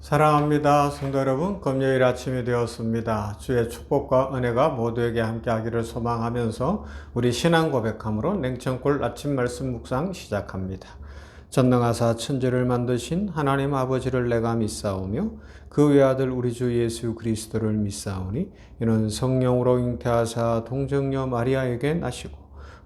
사랑합니다. 성도 여러분, 금요일 아침이 되었습니다. 주의 축복과 은혜가 모두에게 함께 하기를 소망하면서 우리 신앙 고백함으로 냉천골 아침 말씀 묵상 시작합니다. 전능하사 천지를 만드신 하나님 아버지를 내가 믿사오며 그 외아들 우리 주 예수 그리스도를 믿사오니 이는 성령으로 잉태하사 동정녀 마리아에게 나시고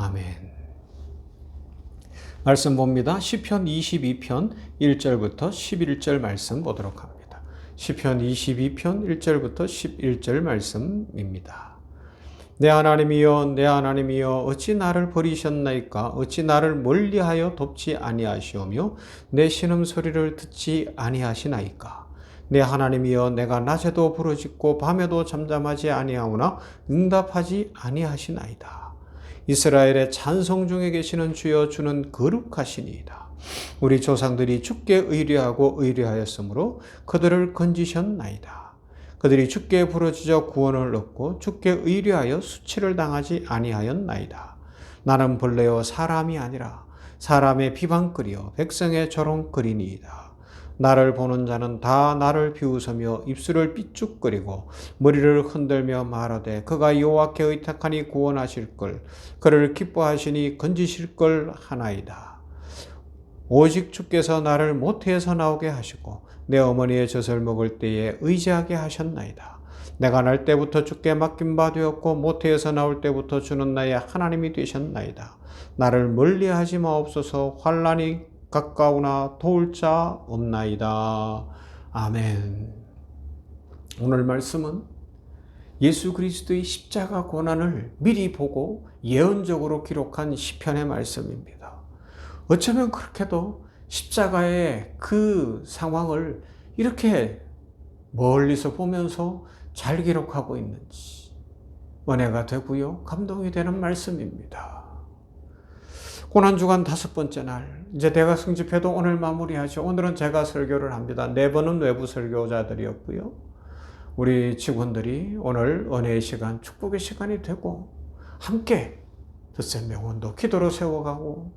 아멘. 말씀 봅니다. 시편 22편 1절부터 11절 말씀 보도록 합니다. 시편 22편 1절부터 11절 말씀입니다. 내 하나님이여 내 하나님이여 어찌 나를 버리셨나이까 어찌 나를 멀리하여 돕지 아니하시오며 내 신음 소리를 듣지 아니하시나이까 내 하나님이여 내가 낮에도 부르짖고 밤에도 잠잠하지 아니하오나 응답하지 아니하시나이다 이스라엘의 찬송 중에 계시는 주여 주는 거룩하시니이다 우리 조상들이 주께 의뢰하고 의뢰하였으므로 그들을 건지셨나이다 그들이 주께 부르짖어 구원을 얻고 주께 의뢰하여 수치를 당하지 아니하였나이다. 나는 본래요 사람이 아니라 사람의 비방거리요 백성의 조롱거리니이다. 나를 보는 자는 다 나를 비웃으며 입술을 삐죽거리고 머리를 흔들며 말하되 그가 여호와께 의탁하니 구원하실 걸 그를 기뻐하시니 건지실 걸 하나이다. 오직 주께서 나를 모태에서 나오게 하시고 내 어머니의 젖을 먹을 때에 의지하게 하셨나이다. 내가 날 때부터 주께 맡긴 바 되었고 모태에서 나올 때부터 주는 나의 하나님이 되셨나이다. 나를 멀리하지 마옵소서 환란이 가까우나 도울 자 없나이다. 아멘. 오늘 말씀은 예수 그리스도의 십자가 고난을 미리 보고 예언적으로 기록한 시편의 말씀입니다. 어쩌면 그렇게도 십자가의 그 상황을 이렇게 멀리서 보면서 잘 기록하고 있는지 은혜가 되고요. 감동이 되는 말씀입니다. 고난주간 다섯 번째 날, 이제 대가 승집회도 오늘 마무리하죠. 오늘은 제가 설교를 합니다. 네 번은 외부 설교자들이었고요. 우리 직원들이 오늘 은혜의 시간, 축복의 시간이 되고, 함께 듣세 명원도 기도로 세워가고,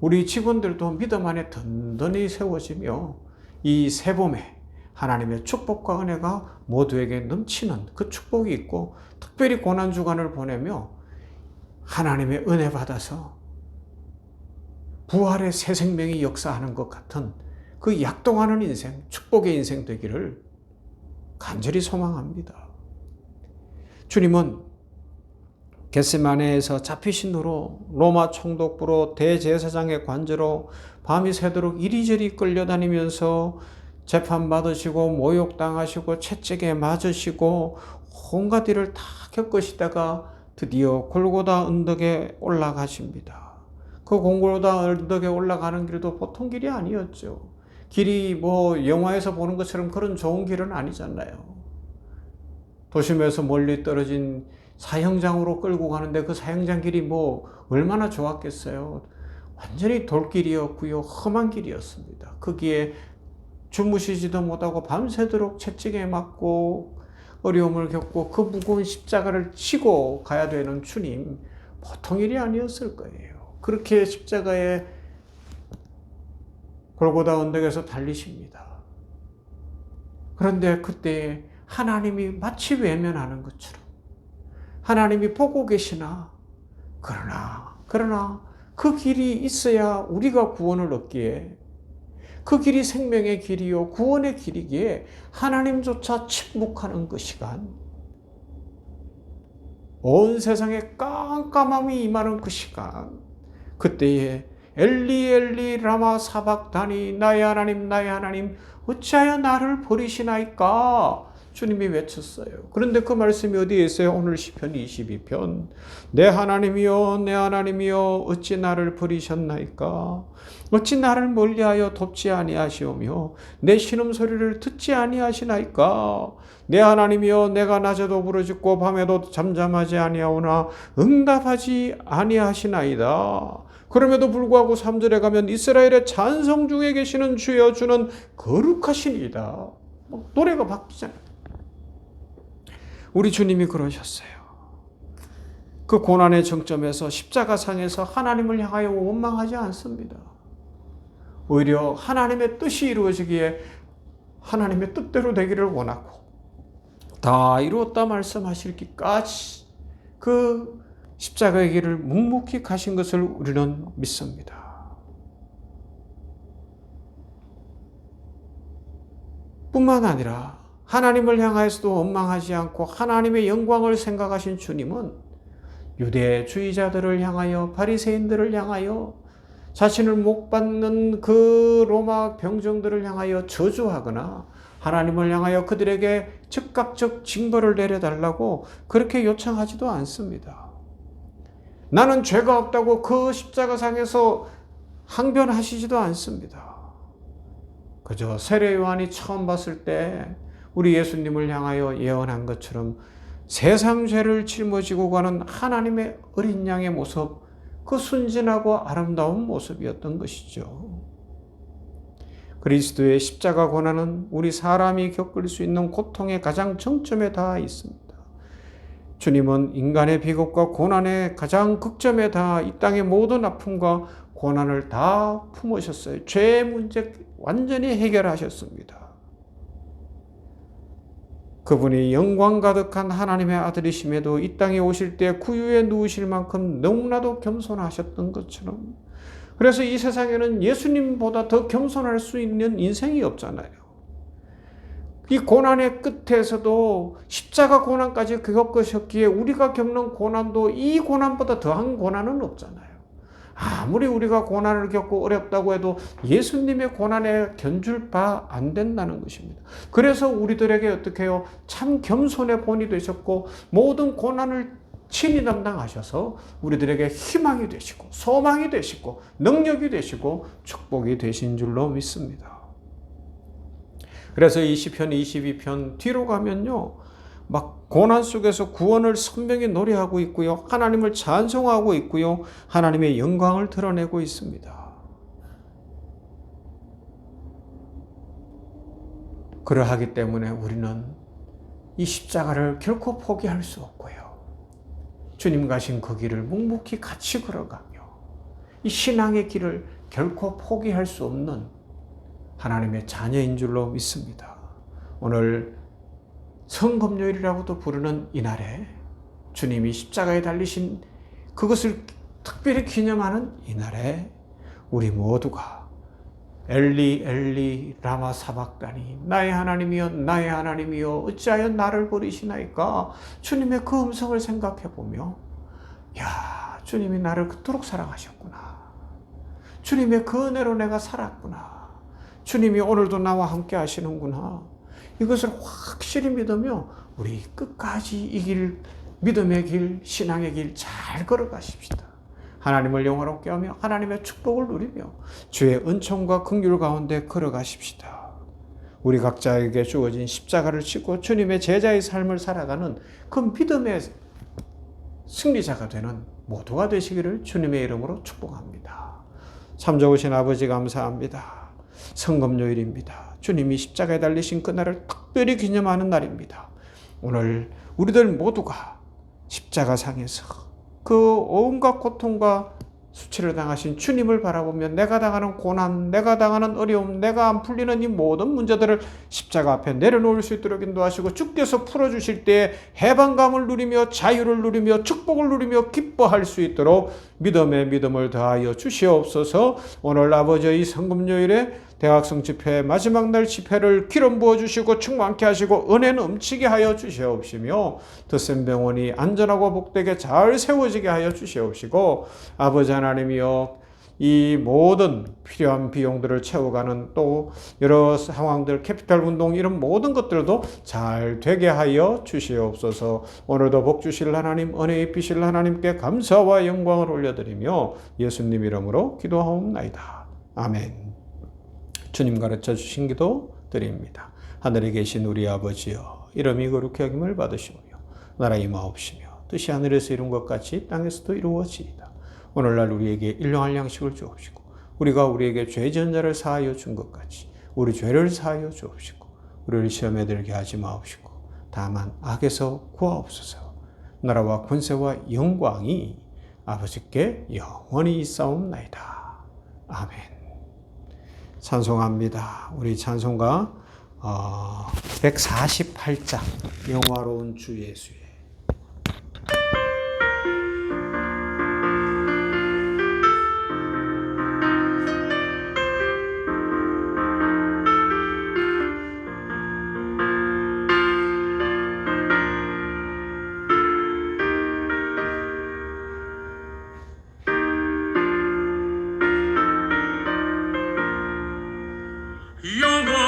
우리 직원들도 믿음 안에 든든히 세워지며 이 새봄에 하나님의 축복과 은혜가 모두에게 넘치는 그 축복이 있고 특별히 고난 주간을 보내며 하나님의 은혜 받아서 부활의 새 생명이 역사하는 것 같은 그 약동하는 인생, 축복의 인생 되기를 간절히 소망합니다. 주님은 겟세마네에서 잡히신 후로 로마 총독부로 대제사장의 관저로 밤이 새도록 이리저리 끌려다니면서 재판받으시고 모욕당하시고 채찍에 맞으시고 온갖 일을 다 겪으시다가 드디어 골고다 언덕에 올라가십니다. 그 골고다 언덕에 올라가는 길도 보통 길이 아니었죠. 길이 뭐 영화에서 보는 것처럼 그런 좋은 길은 아니잖아요. 도심에서 멀리 떨어진 사형장으로 끌고 가는데 그 사형장 길이 뭐 얼마나 좋았겠어요. 완전히 돌길이었고요. 험한 길이었습니다. 거기에 주무시지도 못하고 밤새도록 채찍에 맞고 어려움을 겪고 그 무거운 십자가를 치고 가야 되는 주님 보통 일이 아니었을 거예요. 그렇게 십자가에 골고다 언덕에서 달리십니다. 그런데 그때 하나님이 마치 외면하는 것처럼 하나님이 보고 계시나 그러나 그러나 그 길이 있어야 우리가 구원을 얻기에 그 길이 생명의 길이요 구원의 길이기에 하나님조차 침묵하는 그 시간 온 세상에 깜깜함이 임하는 그 시간 그때에 엘리 엘리 라마 사박다니 나의 하나님 나의 하나님 어찌하여 나를 버리시나이까 주님이 외쳤어요. 그런데 그 말씀이 어디에 있어요? 오늘 시편 22편. 내 하나님이여 내 하나님이여 어찌 나를 버리셨나이까? 어찌 나를 멀리하여 돕지 아니하시오며 내 신음 소리를 듣지 아니하시나이까? 내 하나님이여 내가 낮에도 부르짖고 밤에도 잠잠하지 아니하오나 응답하지 아니하시나이다. 그럼에도 불구하고 3절에 가면 이스라엘의 찬성 중에 계시는 주여 주는 거룩하시니이다. 노래가 바뀌잖아요. 우리 주님이 그러셨어요. 그 고난의 정점에서 십자가상에서 하나님을 향하여 원망하지 않습니다. 오히려 하나님의 뜻이 이루어지기에 하나님의 뜻대로 되기를 원하고 다 이루었다 말씀하실기까지 그 십자가의 길을 묵묵히 가신 것을 우리는 믿습니다. 뿐만 아니라 하나님을 향하여서도 원망하지 않고 하나님의 영광을 생각하신 주님은 유대주의자들을 향하여 바리새인들을 향하여 자신을 못 받는 그 로마 병정들을 향하여 저주하거나 하나님을 향하여 그들에게 즉각적 징벌을 내려달라고 그렇게 요청하지도 않습니다. 나는 죄가 없다고 그 십자가상에서 항변하시지도 않습니다. 그저 세례 요한이 처음 봤을 때 우리 예수님을 향하여 예언한 것처럼 세상 죄를 짊어지고 가는 하나님의 어린 양의 모습, 그 순진하고 아름다운 모습이었던 것이죠. 그리스도의 십자가 고난은 우리 사람이 겪을 수 있는 고통의 가장 정점에 닿아 있습니다. 주님은 인간의 비겁과 고난의 가장 극점에 닿아 이 땅의 모든 아픔과 고난을 다 품으셨어요. 죄의 문제 완전히 해결하셨습니다. 그분이 영광 가득한 하나님의 아들이심에도 이 땅에 오실 때 구유에 누우실 만큼 너무나도 겸손하셨던 것처럼 그래서 이 세상에는 예수님보다 더 겸손할 수 있는 인생이 없잖아요. 이 고난의 끝에서도 십자가 고난까지 겪으셨기에 우리가 겪는 고난도 이 고난보다 더한 고난은 없잖아요. 아무리 우리가 고난을 겪고 어렵다고 해도 예수님의 고난에 견줄 바 안 된다는 것입니다. 그래서 우리들에게 어떻게 해요? 참 겸손의 본이 되셨고 모든 고난을 친히 담당하셔서 우리들에게 희망이 되시고 소망이 되시고 능력이 되시고 축복이 되신 줄로 믿습니다. 그래서 이 시편 22편 뒤로 가면요. 막 고난 속에서 구원을 선명히 노래하고 있고요. 하나님을 찬송하고 있고요. 하나님의 영광을 드러내고 있습니다. 그러하기 때문에 우리는 이 십자가를 결코 포기할 수 없고요. 주님 가신 그 길을 묵묵히 같이 걸어가며 이 신앙의 길을 결코 포기할 수 없는 하나님의 자녀인 줄로 믿습니다. 오늘 성금요일이라고도 부르는 이날에 주님이 십자가에 달리신 그것을 특별히 기념하는 이날에 우리 모두가 엘리 엘리 라마 사박다니 나의 하나님이여 나의 하나님이여 어찌하여 나를 버리시나이까? 주님의 그 음성을 생각해 보며 야 주님이 나를 그토록 사랑하셨구나. 주님의 그 은혜로 내가 살았구나 주님이 오늘도 나와 함께 하시는구나 이것을 확실히 믿으며 우리 끝까지 이 길, 믿음의 길, 신앙의 길 잘 걸어가십시다. 하나님을 영화롭게 하며 하나님의 축복을 누리며 주의 은총과 긍휼 가운데 걸어가십시다. 우리 각자에게 주어진 십자가를 지고 주님의 제자의 삶을 살아가는 그 믿음의 승리자가 되는 모두가 되시기를 주님의 이름으로 축복합니다. 참 좋으신 아버지 감사합니다. 성금요일입니다. 주님이 십자가에 달리신 그날을 특별히 기념하는 날입니다. 오늘 우리들 모두가 십자가 상에서 그 온갖 고통과 수치를 당하신 주님을 바라보며 내가 당하는 고난, 내가 당하는 어려움, 내가 안 풀리는 이 모든 문제들을 십자가 앞에 내려놓을 수 있도록 인도하시고 주께서 풀어주실 때에 해방감을 누리며 자유를 누리며 축복을 누리며 기뻐할 수 있도록 믿음의 믿음을 더하여 주시옵소서 오늘 아버지의 성금요일에 대학성 집회 마지막 날 집회를 기름 부어 주시고 충만케 하시고 은혜 넘치게 하여 주시옵시며 드센 병원이 안전하고 복되게 잘 세워지게 하여 주시옵시고 아버지 하나님이여 이 모든 필요한 비용들을 채워가는 또 여러 상황들, 캐피탈 운동 이런 모든 것들도 잘 되게 하여 주시옵소서. 오늘도 복 주실 하나님, 은혜 입히실 하나님께 감사와 영광을 올려드리며 예수님 이름으로 기도하옵나이다. 아멘. 주님 가르쳐 주신 기도 드립니다. 하늘에 계신 우리 아버지여, 이름이 거룩히 여김을 받으시오며, 나라 임하옵시며, 뜻이 하늘에서 이룬 것 같이 땅에서도 이루어지이다. 오늘날 우리에게 일용할 양식을 주옵시고 우리가 우리에게 죄 전 자를 사하여 준 것 같이 우리 죄를 사하여 주옵시고 우리를 시험에 들게 하지 마옵시고 다만 악에서 구하옵소서. 나라와 권세와 영광이 아버지께 영원히 있사옵나이다. 아멘. 찬송합니다. 우리 찬송가 어, 148장 영화로운 주 예수의 영화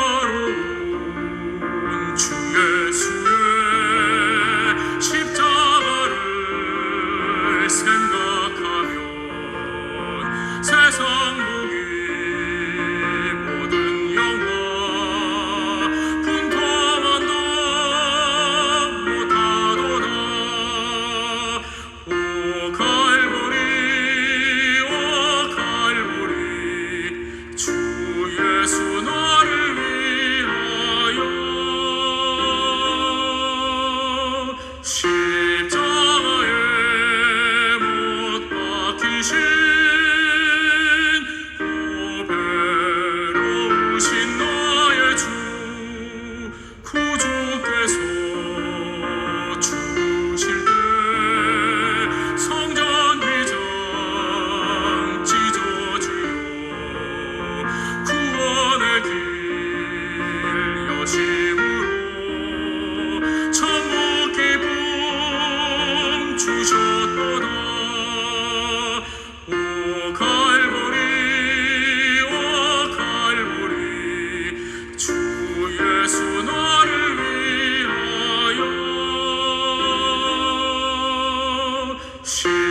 She